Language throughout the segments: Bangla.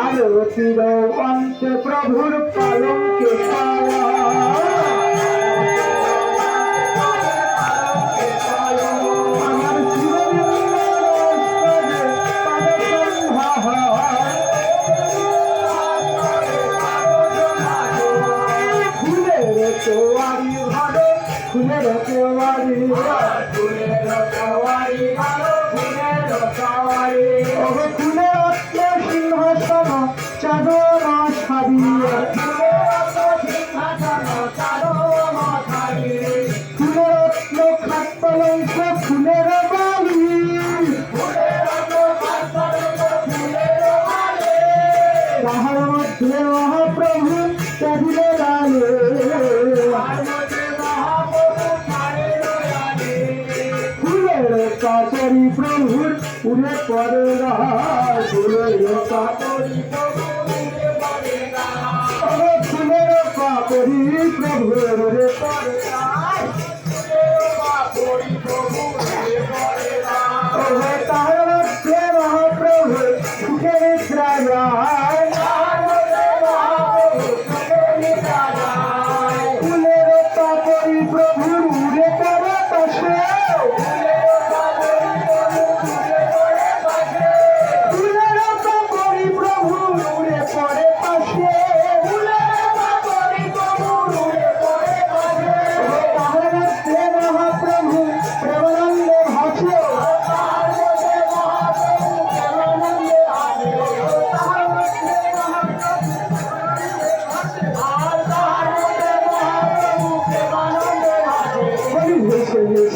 আরতির অন্ত প্রভুর পালঙ্কে ছায়া ফুলের তোয়ারি ভালো ফুলের তোয়ারি ওগো প্রভুর পরে রায় ফুলের পাপড়ি প্রভুর উড়ে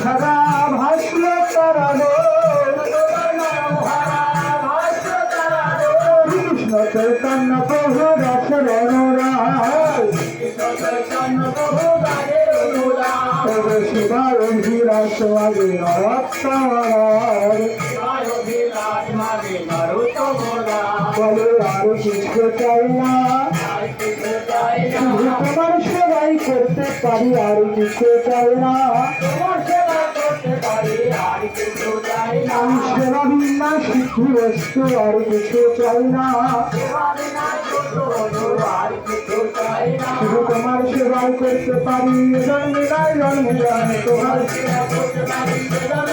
হারা ভাসলো তারা গো কৃষ্ণ চৈতন্য প্রভু রস রণরায় তবে শিবার অভিলাষ আগে পারি, আর কিছু চাই না। আমি সেবা বিনা সিদ্ধি বস্তু আর কিছু চাই না শুধু তোমার সেবাই করতে পারি জন্মে নাই জন্মে আমি তোমার তোমার সেবাই